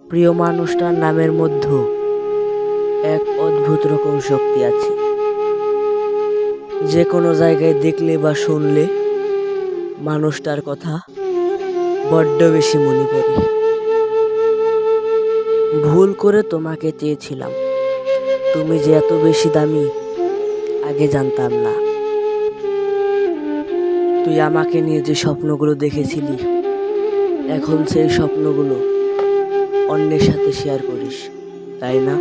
প্রিয় মানুষটার নামের মধ্যে এক অদ্ভুত রকম শক্তি আছে। যে কোনো জায়গায় দেখলে বা শুনলে মানুষটার কথা বড্ড বেশি মনে পড়ে। ভুল করে তোমাকে চেয়েছিলাম। তুমি যে এত বেশি দামি, আগে জানতাম না। তুই আমাকে নিয়ে যে স্বপ্নগুলো দেখেছিলি, এখন সেই স্বপ্নগুলো অন্যের সাথে শেয়ার করিস, তাই না?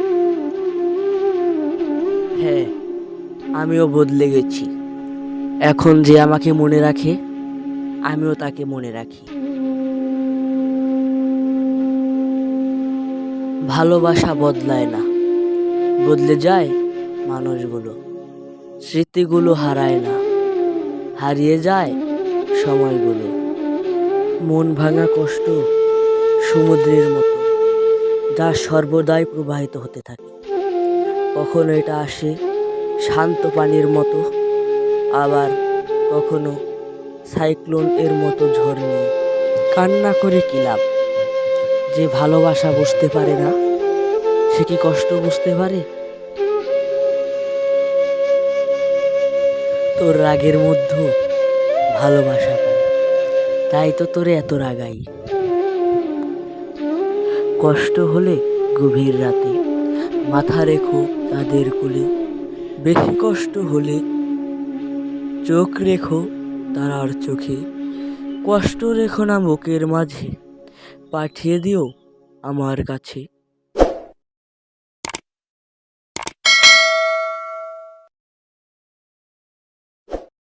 হ্যাঁ আমিও বদলে গেছি। এখন যে আমাকে মনে রাখে, আমিও তাকে মনে রাখি। ভালোবাসা বদলায় না। বদলে যায় মানুষগুলো। স্মৃতিগুলো হারায় না। হারিয়ে যায় সময়গুলো। মন ভাঙা কষ্ট সমুদ্রের মতো। যা সর্বদাই প্রবাহিত হতে থাকে। কখনো এটা আসে শান্ত পানির মতো, আবার কখনো সাইক্লোন এর মতো ঝড় নিয়ে। কান্না করে কি লাভ? যে ভালোবাসা বুঝতে পারে না, সে কি কষ্ট বুঝতে পারে? তোর রাগের মধ্যে ভালোবাসা পায়। তাই তো তোরে এত রাগাই। কষ্ট হলে গভীর রাতে মাথা রেখো তাদের কুলে। বেশি কষ্ট হলে চোখ রেখো তারার চোখে। কষ্ট রেখো না বুকের মাঝে, পাঠিয়ে দিও আমার কাছে।